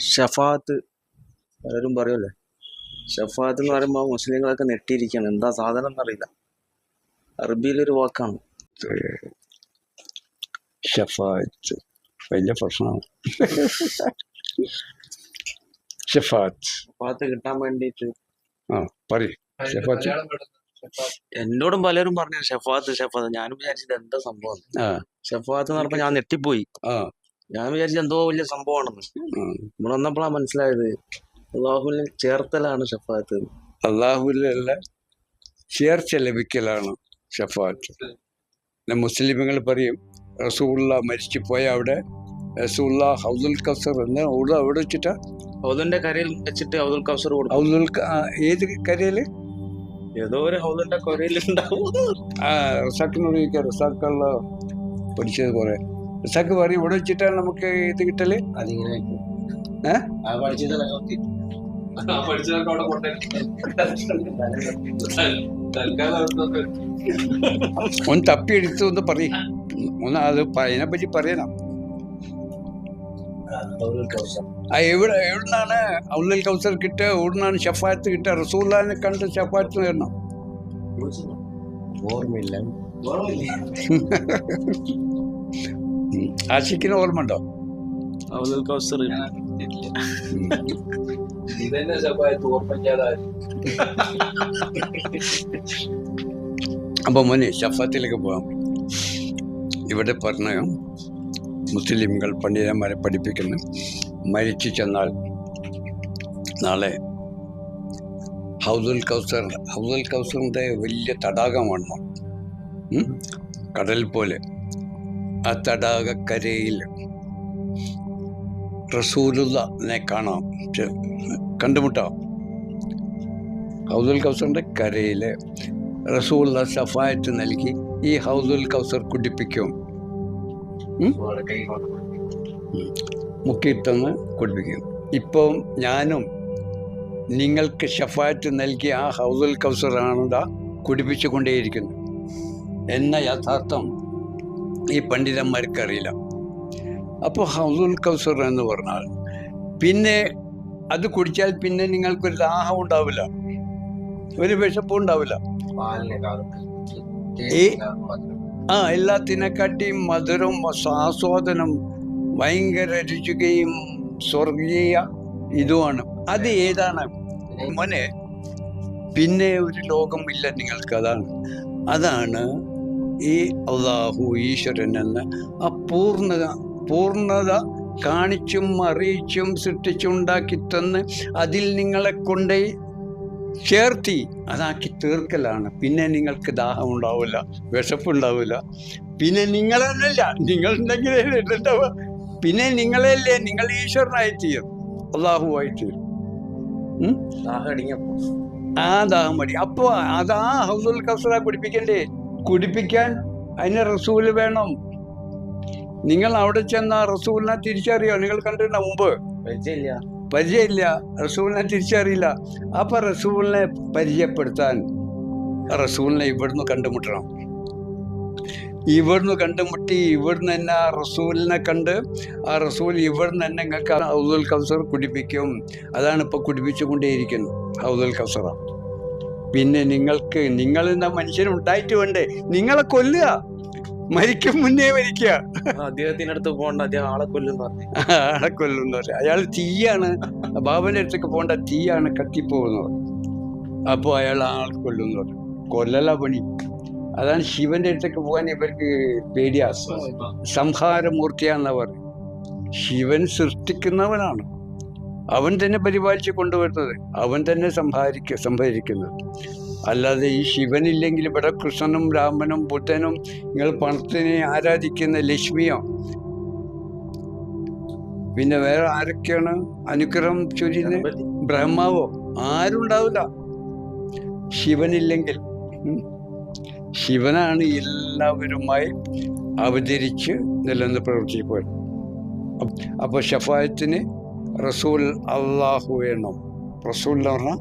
ഷഫാത്ത് പലരും പറയുമല്ലേ ഷഫാത്ത് എന്ന് പറയുമ്പോൾ മുസ്ലിങ്ങളൊക്കെ നെട്ടിയിരിക്കുകയാണ് എന്താ സാധനം എന്നറിയില്ല. അറബിയിലൊരു വാക്കാണ്. ഷഫാത്ത്. വലിയ പ്രശ്നമാണ്. ഷഫാത്ത്. ഷഫാത്ത് കിട്ടാൻ വേണ്ടിയിട്ട്. ആ പറയൂ. ഷഫാത്ത്. എന്നോടും പലരും പറഞ്ഞു ഷഫാത്ത് ഷഫാത്ത്. ഞാനും വിചാരിച്ചത് എന്താ സംഭവം? ആ. ഷഫാത്ത് എന്ന് പറഞ്ഞപ്പോൾ ഞാൻ നെട്ടിപ്പോയി. ആ. ഞാൻ വിചാരിച്ചു എന്തോ വലിയ സംഭവമാണെന്ന്. നമ്മൾ ഇവിടെ വന്നപ്പോഴാണ് മനസ്സിലായത്. അള്ളാഹുവിനെ ചേർത്തലാണ് ഷഫാത്ത്. അള്ളാഹുവിലുള്ള ചേർച്ച ലഭിക്കലാണ് ഷഫാത്ത്. പിന്നെ മുസ്ലിമുകൾ പറയും റസൂള്ള മരിച്ചു പോയ അവിടെ റസൂള്ള ഹൗദുൽ കസർ എന്ന് അവിടെ അവിടെ വെച്ചിട്ടാ? ഹൗദിന്റെ കരയിൽ വെച്ചിട്ട് ഹൗദുൽ കസർ കൊടുക്കും. ഹൗദുൽ ഏത് കരയിൽ? ഏതോ ഒരു ഹൗദിന്റെ കരയിൽ ഉണ്ടാവും ആ റസാക്കിനോട് ചോദിക്കാം റസാക്കുള്ള പഠിച്ചത് കുറെ റസാക്ക് പറയും ഇവിടെ വെച്ചിട്ടാണ് നമുക്ക് ഇത് കിട്ടല് അതിങ്ങനെ ഏ? ആ പഠിച്ചതല്ല പഠിച്ചതൊക്കെ അവിടെ കൊണ്ടുവരും ഒന്ന് തപ്പിയെടുത്ത് ഒന്ന് പറയും ഒന്ന് അത് പ- അതിനെപ്പറ്റി പറയണം ആ എവിടെ എവിടുന്നാണ് ഔലൽ കൗസർ കിട്ടുക എവിടുന്നാണ് ഷഫാത്ത് കിട്ടുക റസൂല്ലാനെ കണ്ട് ഷഫാത്ത് നേടണം ഓർമ്മയില്ല ആശിക്കിന് ഓർമ്മ ഉണ്ടോ ഹൗദുൽ കൗസർ ഇതന്നെ ശബ്ദമായിട്ട് ഓർമ്മിക്കാതായി അപ്പോൾ മോനെ ഷഫാത്തിലേക്ക് പോകാം ഇവിടെ പറഞ്ഞ മുസ്ലിംകൾ പണ്ഡിതന്മാരെ പഠിപ്പിക്കുന്നു. മരിച്ചു ചെന്നാൽ നാളെ ഹൗദുൽ കൗസർ ഹൗദുൽ കൗസറിന്റെ വലിയ തടാകമാണ്? കടൽ പോലെ. ആ തടാകക്കരയിൽ റസൂലുള്ളനെ കാണാം. കണ്ടുമുട്ടാം. ഹൗദുൽ കൗസറിന്റെ കരയിൽ റസൂള്ള സഫായത്ത് നൽകി ഈ ഹൗദുൽ കൗസർ കുടിപ്പിക്കും. മുക്കിത്തന്ന് കുടിപ്പിക്കും. ഇപ്പം ഞാനും നിങ്ങൾക്ക് ഷഫായത്ത് നൽകിയ ആ ഹൗദുൽ കൗസറാണ് കുടിപ്പിച്ചു കൊണ്ടേയിരിക്കുന്നത് എന്ന യഥാർത്ഥം ഈ പണ്ഡിതന്മാർക്കറിയില്ല. അപ്പോൾ ഹൗസുൽ കൗസർ എന്ന് പറഞ്ഞാൽ പിന്നെ അത് കുടിച്ചാൽ പിന്നെ നിങ്ങൾക്കൊരു ദാഹം ഉണ്ടാവില്ല. ഒരു വിശപ്പും ഉണ്ടാവില്ല. ഈ- ആ എല്ലാത്തിനെക്കാട്ടിയും മധുരം ആസ്വാദനം ഭയങ്കര രുചികയും സ്വർഗീയ ഇതുമാണ്. അത് ഏതാണ്? മോനെ പിന്നെ ഒരു ലോകമില്ല നിങ്ങൾക്ക് അതാണ് അതാണ് ഈ അള്ളാഹു ഈശ്വരൻ എന്ന ആ പൂർണത പൂർണത കാണിച്ചും അറിയിച്ചും സൃഷ്ടിച്ചുണ്ടാക്കി തന്ന് അതിൽ നിങ്ങളെ കൊണ്ട് ചേർത്തി അതാക്കി തീർക്കലാണ്. പിന്നെ നിങ്ങൾക്ക് ദാഹം ഉണ്ടാവില്ല വിശപ്പുണ്ടാവില്ല. പിന്നെ നിങ്ങളെന്നല്ല നിങ്ങളുണ്ടെങ്കിലേ ഉണ്ടാവുക പിന്നെ നിങ്ങളല്ലേ നിങ്ങൾ ഈശ്വരനായി തീരും. അള്ളാഹുവായി തീരും. ദാഹം ആ ദാഹം അടി അപ്പോൾ അതാ ഹൗസുൽ കസറ കുടിപ്പിക്കണ്ടേ കുടിപ്പിക്കാൻ അതിന് റസൂൽ വേണം. നിങ്ങൾ അവിടെ ചെന്ന റസൂലിനെ തിരിച്ചറിയോ? നിങ്ങൾ കണ്ടിട്ട മുമ്പ്? പരിചയമില്ല. പരിചയമില്ല. റസൂലിനെ തിരിച്ചറിയില്ല. അപ്പൊ റസൂലിനെ പരിചയപ്പെടുത്താൻ റസൂലിനെ ഇവിടുന്ന് കണ്ടുമുട്ടണം. ഇവിടുന്ന് കണ്ടുമുട്ടി ഇവിടുന്ന് തന്നെ ആ റസൂലിനെ കണ്ട് ആ റസൂൽ ഇവിടുന്ന് തന്നെ നിങ്ങൾക്ക് ഹൗദുൽ കൗസർ കുടിപ്പിക്കും. അതാണ് ഇപ്പോൾ കുടിപ്പിച്ചുകൊണ്ടേയിരിക്കുന്നത് ഹൗദുൽ കൗസറ പിന്നെ നിങ്ങൾക്ക് നിങ്ങൾ എന്ന മനുഷ്യൻ ഉണ്ടായിട്ട് വേണ്ടേ? നിങ്ങളെ കൊല്ലുക. മരിക്കും മുന്നേ മരിക്കുക. അദ്ദേഹത്തിന്റെ അടുത്ത് പോകണ്ട അദ്ദേഹം ആളെ കൊല്ലും ആളെ കൊല്ലും അയാൾ തീയാണ്. ബാബന്റെ അടുത്തേക്ക് പോകേണ്ട തീയാണ് കത്തിപ്പോകുന്നത് അപ്പോൾ അയാൾ ആൾ പറഞ്ഞു. കൊല്ലല പണി. അതാണ് ശിവന്റെ അടുത്തേക്ക് പോകാൻ ഇവർക്ക് പേടിയാ. സംഹാരമൂർത്തിയാണെന്നവർ ശിവൻ സൃഷ്ടിക്കുന്നവനാണ്. അവൻ തന്നെ പരിപാലിച്ച് കൊണ്ടുവരുന്നത്. അവൻ തന്നെ സംഹാരിക്ക സംഭരിക്കുന്നത് അല്ലാതെ ഈ ശിവനില്ലെങ്കിൽ ഇവിടെ കൃഷ്ണനും രാമനും ബുദ്ധനും നിങ്ങൾ പണത്തിനെ ആരാധിക്കുന്ന ലക്ഷ്മിയോ? പിന്നെ വേറെ ആരൊക്കെയാണ് അനുഗ്രഹം ചൊരിയുന്നത്? ബ്രഹ്മാവോ? ആരുണ്ടാവില്ല. ശിവനില്ലെങ്കിൽ. ശിവനാണ് എല്ലാവരുമായി അവതരിച്ച് നിലനിന്ന് പ്രവർത്തിച്ചു പോയത് അപ്പോൾ ഷഫായത്തിന് റസൂൽ അള്ളാഹു വേണം റസൂൽ എന്ന് പറഞ്ഞാൽ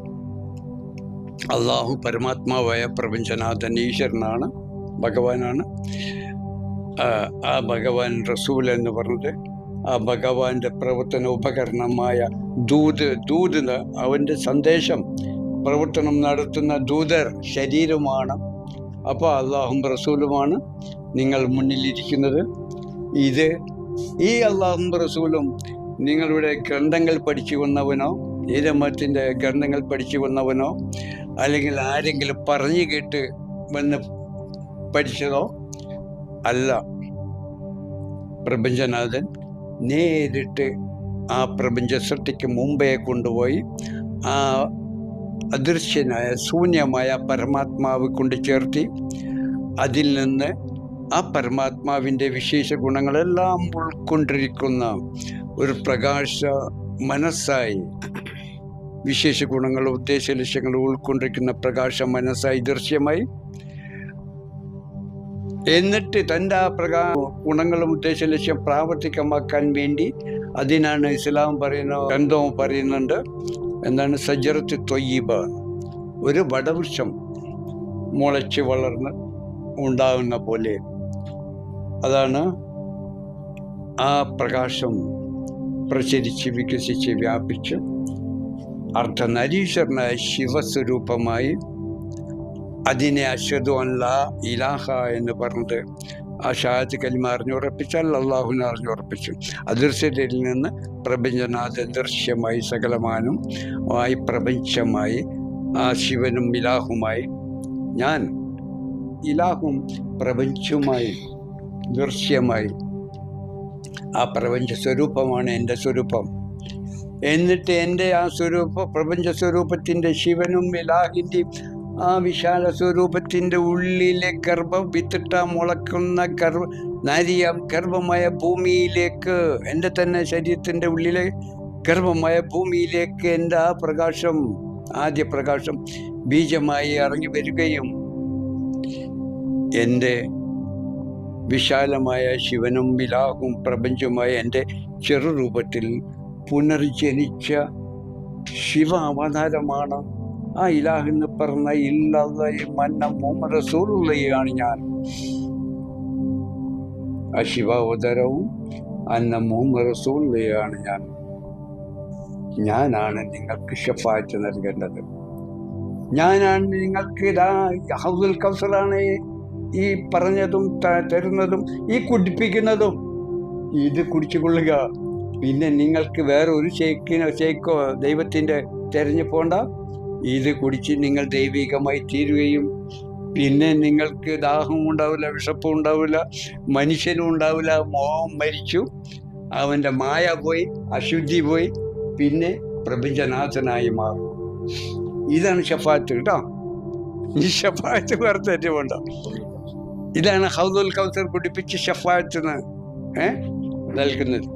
അള്ളാഹു പരമാത്മാവായ പ്രപഞ്ചനാഥൻ ഈശ്വരനാണ് ഭഗവാനാണ്. ആ, ഭഗവാൻ റസൂൽ എന്ന് പറഞ്ഞത് ആ ഭഗവാന്റെ പ്രവർത്തന ഉപകരണമായ ദൂത് ദൂതിന് അവന്റെ സന്ദേശം പ്രവർത്തനം നടത്തുന്ന ദൂതർ ശരീരമാണ് അപ്പോൾ അള്ളാഹും റസൂലുമാണ് നിങ്ങൾ മുന്നിലിരിക്കുന്നത്. ഇത് ഈ അള്ളാഹും റസൂലും നിങ്ങളുടെ ഗ്രന്ഥങ്ങൾ പഠിച്ചു വന്നവനോ ഈരമ്മത്തിന്റെ ഗ്രന്ഥങ്ങൾ പഠിച്ചു വന്നവനോ അല്ലെങ്കിൽ ആരെങ്കിലും പറഞ്ഞു കേട്ട് വന്ന് പഠിച്ചതോ അല്ല. പ്രപഞ്ചനാഥൻ നേരിട്ട് ആ പ്രപഞ്ച സൃഷ്ടിക്ക് മുമ്പേ കൊണ്ടുപോയി ആ അദൃശ്യനായ ശൂന്യമായ പരമാത്മാവ് കൊണ്ട് ചേർത്തി അതിൽ നിന്ന് ആ പരമാത്മാവിന്റെ വിശേഷ ഗുണങ്ങളെല്ലാം ഉൾക്കൊണ്ടിരിക്കുന്ന ഒരു പ്രകാശ മനസ്സായി വിശേഷ ഗുണങ്ങൾ ഉദ്ദേശ ലക്ഷ്യങ്ങൾ ഉൾക്കൊണ്ടിരിക്കുന്ന പ്രകാശ മനസ്സായി ദൃശ്യമായി. എന്നിട്ട് തന്റെ ആ പ്രകാ ഗുണങ്ങളും ഉദ്ദേശ ലക്ഷ്യം പ്രാവർത്തികമാക്കാൻ വേണ്ടി അതിനാണ് ഇസ്ലാം പറയുന്ന ഗ്രന്ഥവും പറയുന്നുണ്ട്. എന്താണ്? സജറത്ത് തൊയ്യീബ. ഒരു വടവൃക്ഷം മുളച്ച് വളർന്ന് ഉണ്ടാകുന്ന പോലെ. അതാണ് ആ പ്രകാശം പ്രചരിച്ച് വികസിച്ച് വ്യാപിച്ച് അർദ്ധനരീശ്വരനായ ശിവസ്വരൂപമായി അതിനെ അശ്വതു അല്ല ഇലാഹ എന്ന് പറഞ്ഞിട്ട് ആ ഷാജ് കലിമ അറിഞ്ഞുറപ്പിച്ചാൽ അള്ളാഹുവിനെ അറിഞ്ഞുറപ്പിച്ചു. അദൃശ്യതയിൽ നിന്ന് പ്രപഞ്ചനാഥ ദൃശ്യമായി സകലമാനും ആയി പ്രപഞ്ചമായി ആ ശിവനും ഇലാഹുമായി ഞാൻ ഇലാഹും പ്രപഞ്ചവുമായി ദൃശ്യമായി. ആ പ്രപഞ്ച സ്വരൂപമാണ് എന്റെ സ്വരൂപം. എന്നിട്ട് എന്റെ ആ സ്വരൂപ പ്രപഞ്ച സ്വരൂപത്തിന്റെ ശിവനും ഇലാഹിന്റെയും ആ വിശാല സ്വരൂപത്തിന്റെ ഉള്ളിലെ ഗർഭം വിത്തിട്ട മുളക്കുന്ന ഗർഭ നരിയ ഗർഭമായ ഭൂമിയിലേക്ക് എന്റെ തന്നെ ശരീരത്തിന്റെ ഉള്ളിലെ ഗർഭമായ ഭൂമിയിലേക്ക് എന്റെ ആ പ്രകാശം ആദ്യ പ്രകാശം ബീജമായി ഇറങ്ങി വരികയും എന്റെ വിശാലമായ ശിവനും വിലാഹും പ്രപഞ്ചമായ എന്റെ ചെറുരൂപത്തിൽ പുനർജനിച്ച ശിവ അവതാരമാണ് ആ ഇലാഹ് എന്ന് പറഞ്ഞ ഇല്ലയും മന്ന മുഹമ്മദ് റസൂലുള്ളയാണ് ഞാൻ. ആ ശിവാവതാരവും അന്ന മുഹമ്മദ് റസൂലുള്ളയാണ് ഞാൻ. ഞാനാണ് നിങ്ങൾക്ക് ഷഫാറ്റ് നൽകേണ്ടത്. ഞാനാണ് നിങ്ങൾക്ക് ഹൗദുൽ കൗസറാണ് ഈ പറഞ്ഞതും തരുന്നതും ഈ കുടിപ്പിക്കുന്നതും ഇത് കുടിച്ചു കൊള്ളുക പിന്നെ നിങ്ങൾക്ക് വേറെ ഒരു ഷേക്കിനോ ഷേക്കോ ദൈവത്തിന്റെ തെരഞ്ഞു പോണ്ട. ഇത് കുടിച്ച് നിങ്ങൾ ദൈവികമായി തീരുകയും. പിന്നെ നിങ്ങൾക്ക് ദാഹം ഉണ്ടാവില്ല വിഷപ്പും ഉണ്ടാവില്ല മനുഷ്യനും ഉണ്ടാവില്ല. മോഹം മരിച്ചു. അവന്റെ മായ പോയി അശുദ്ധി പോയി. പിന്നെ പ്രപഞ്ചനാഥനായി മാറും. ഇതാണ് ഷഫാത്ത് കേട്ടോ? ഈ ഷഫാത്ത് വേറെ തെറ്റുമുണ്ട ഇതാണ് ഹൗദുൽ കൗസർ കുടിപ്പിച്ച് ഷഫാത്ത് ഏഹ് നൽകുന്നത്.